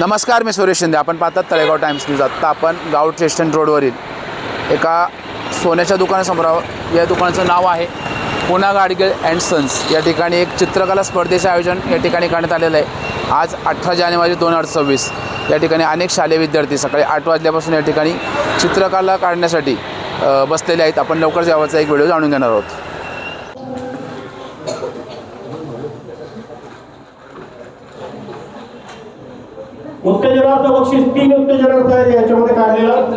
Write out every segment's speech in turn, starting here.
नमस्कार मी सुरेश शिंदे. आपण पाहतात तळेगाव टाइम्स न्यूज. आत्ता आपण गाव स्टेशन रोडवरील एका सोन्याच्या दुकानासमोर या दुकानाचं नाव आहे पुना गाडगिळ अँड सन्स. या ठिकाणी एक चित्रकला स्पर्धेचं आयोजन या ठिकाणी करण्यात आलेलं आहे. आज अठरा जानेवारी दोन हजार सव्वीस. या ठिकाणी अनेक शालेय विद्यार्थी सकाळी आठ वाजल्यापासून या ठिकाणी चित्रकला काढण्यासाठी बसलेले आहेत. आपण लवकरच यावरचा एक व्हिडिओ जाणून घेणार आहोत. उत्तेजनाचं बक्षीस तीन उत्तेजनाचं आहे याच्यामध्ये काढलेलं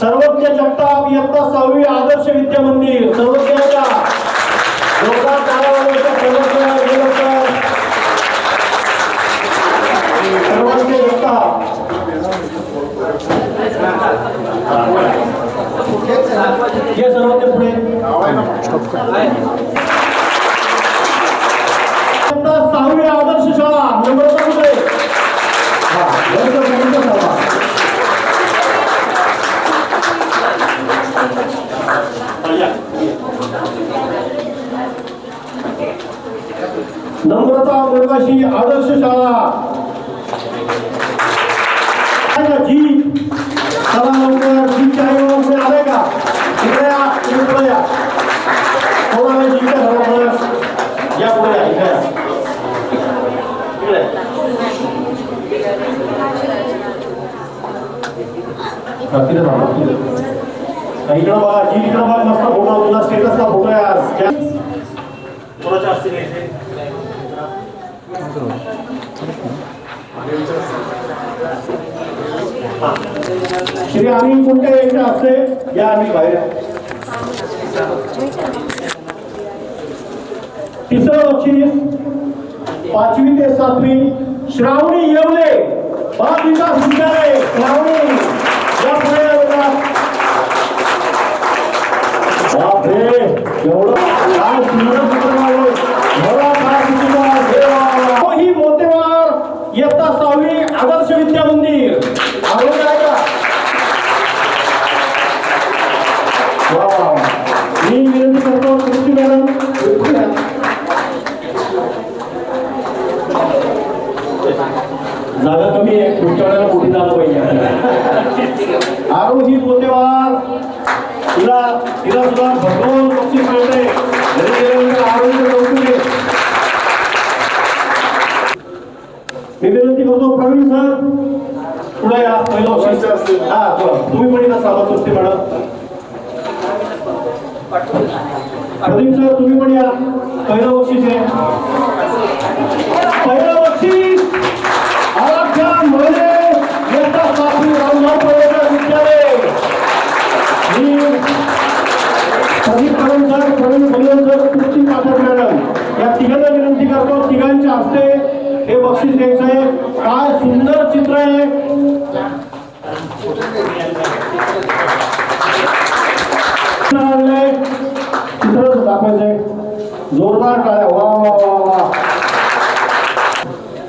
सर्वज्ञ जगताप इयत्ता आदर्श विद्या मंदिर सर्वज्ञ जगताप सर्वज्ञ पुढे मुलगाशी आदर्श शाळा आहे का जी चला लवकर जीच्या आई बाबा पुढे आले का इकडे या तुम्ही पुढे या कोण आहे जीच्या घरावर या पुढे या इकडे या. इकडे हा, तिथे थांबा, तिथे. हा, इकडं बघा जी इकडं बघ मस्त फोटो तुला स्टेटसचा फोटो आहे आज क्या- कोणाच्या असतील इथे श्री आम्ही कोणत्या यायचे असते या आम्ही बाहेर. तिसरं बक्षीस पाचवी ते सातवी श्रावणी येवले बाल विकास विद्यालय श्रावणी. या पुढे बापरे एवढं काय सुंदर चित्र काढलंय. एवढा काय सुंदर देवा. हो, ही मोतेवार इयत्ता सहावी आदर्श विद्या मंदिर आवडत आहे का वा, वा, वा. मी विनंती करतो कृती मॅडम इकडे जागा कमी आहे पुढच्या मोठी जागा पाहिजे आरोही मोतेवार तिला तिला सुद्धा भरपूर बक्षीस मिळते घरी गेल्यानंतर आरोग्य कौतुक आहे. मी विनंती करतो प्रवीण सर पुढे या. पहिलं बक्षीस. हा तुम्ही पण इथं सावध मॅडम प्रदीप सर तुम्ही पण या. पहिलं बक्षीस आहे. पहिलं बक्षीस! आराध्या मोरे इयत्ता रामभाऊ मी Pradeep sir Praveen sir Kriti Pathak madam. या तिघांना विनंती करतो तिघांच्या हस्ते हे बक्षीस द्यायचं आहे. काय सुंदर चित्र आहे. चित्र दाखवायचंय जोरदार टाळ्या. वा वा वा वा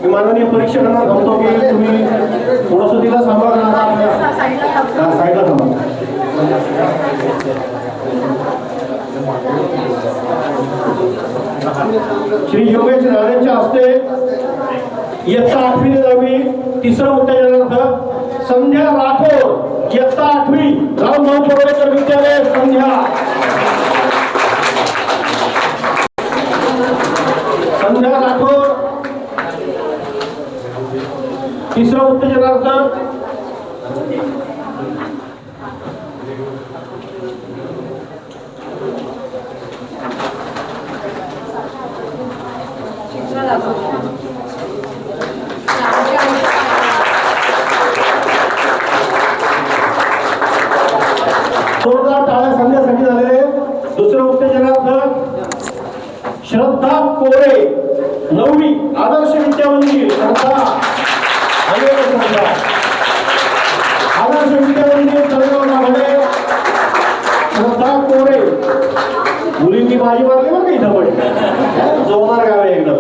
मी माननीय परीक्षकांना सांगतो की तुम्ही थोडस तिला सांभाळा हा, साईडला सांभाळ श्री योगेश राणेंच्या हस्ते इयत्ता आठवी दहावी तिसरं उत्तेजनार्थ संध्या राठोड. इयत्ता आठवी रामभाऊ पडोळेकर विद्यालय संध्या. संध्या राठोड. तिसरा उत्तेजनार्थ. जोरदार टाळ्या संध्यासाठी झालेले दुसरं उत्तेजनार्थ श्रद्धा कोरे नववी आदर्श विद्या मंदिर श्रद्धा. श्रद्धा? आदर्श विद्या मंदिर तळेगावमध्ये श्रद्धा कोरे. मुलींनी बाजी मारली बरं इथं पण? जोरदार गाव आहे एकदम.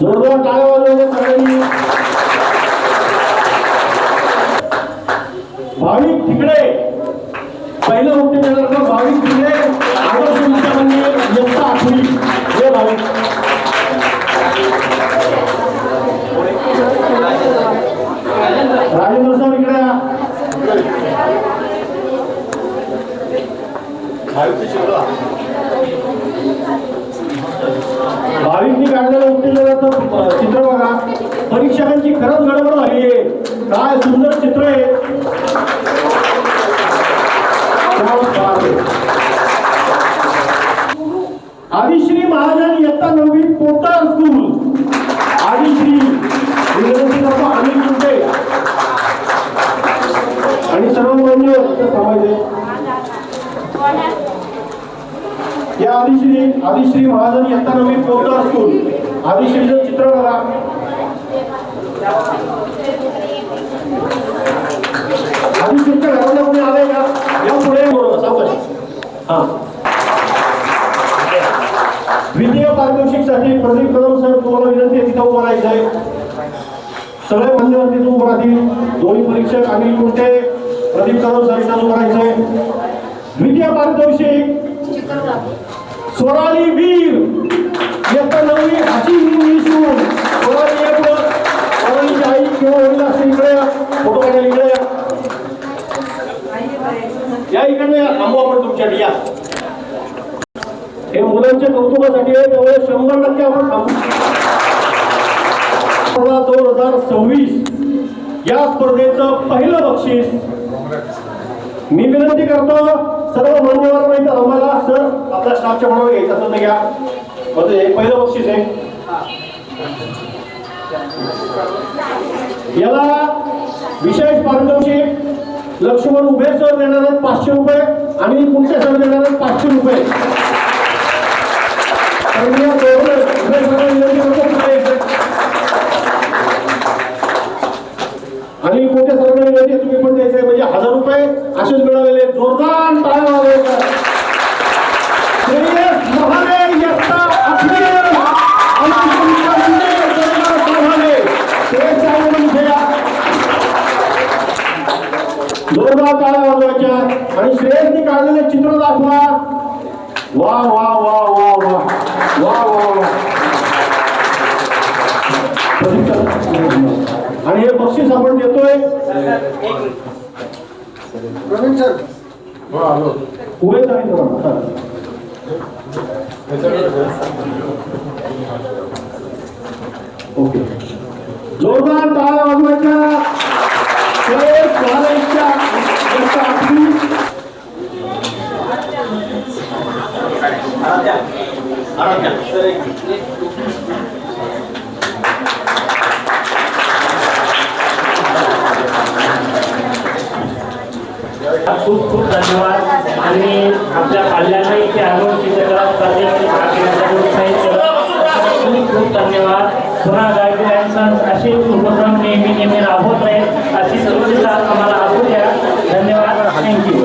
जोरदार टाळ्या वाजवल्या सगळ्यांनी. नावे राजेंद्र सर इकडे भाविकनी काढलेलं उत्तीर्ण चित्र बघा. परीक्षकांची खरंच गडबड झाली आहे. काय सुंदर चित्र आहे. आदिश्री महाजन इयत्ता नववी पोटार स्कूल आदिश्री अनिल कुंटे आणि सर्व मान्य थांबायचे या आदिश्री आदिश्री महाजन इयत्ता नववी पोटार स्कूल आदिश्रीचं चित्र बघा आदिश्रीच्या घराला कोणी आलंय का या पुढे बरोबर सावकाश हा द्वितीय पारितोषिकसाठी प्रदीप कदम सर तुम्हाला विनंती आहे तिथं उभं राहायचं आहे सगळे मान्यवर तू उभं राहतील. दोन्ही परीक्षक आणि कुंटे प्रदीप कदम सर इथं उभं राहायचंय. द्वितीय पारितोषिक. स्वराली वीर. इयत्ता नववी हाची निशून स्वराली एक वर. आई किंवा वडील असते इकडे फोटो काढायला इकडे या. या इकडे या. थांबू आपण तुमच्यासाठी या. हे मुलांच्या कौतुकासाठी आहे त्यामुळे शंभर टक्के आपण थांबू. स्पर्धा दोन हजार सव्वीस या स्पर्धेचं पहिलं बक्षीस. मी विनंती करतो सर्व मान्यवर आम्हाला सर आपल्या स्टाफच्या म्हणून घ्यायचं असेल तर घ्या. म्हणजे हे पहिलं बक्षीस आहे. याला विशेष पारितोषिक लक्ष्मण उभे सर देणार आहेत पाचशे रुपये आणि कुंटे सर देणार आहेत पाचशे रुपये तर मी या दोघं उभे सरांना विनंती करतो पुढे यायचं. आणि कोणत्या सरांना सरकारी आहे, तुम्ही पण द्यायचंय. म्हणजे हजार रुपये असेच मिळालेले जोरदार टाळ्या वाजवायच्या. म्हणून जोरदार टाळ्या वाजवायच्या. आणि श्रेयसने काढलेले चित्र दाखवा. वा वा वा वा वा. वा वा वा. आणि हे बक्षीस आपण देतोय. प्रवीण सर. मला. ओके. जोरदार टाळ्या वाजवायच्या. आणि आमच्या पाल्यांना इथे आणून चित्रकला खूप धन्यवाद. पुन्हा गाडगे यांचा असे उपक्रम नेहमी नेहमी राबवत राहील अशी सर्व आम्हाला आवडू द्या. धन्यवाद. थँक्यू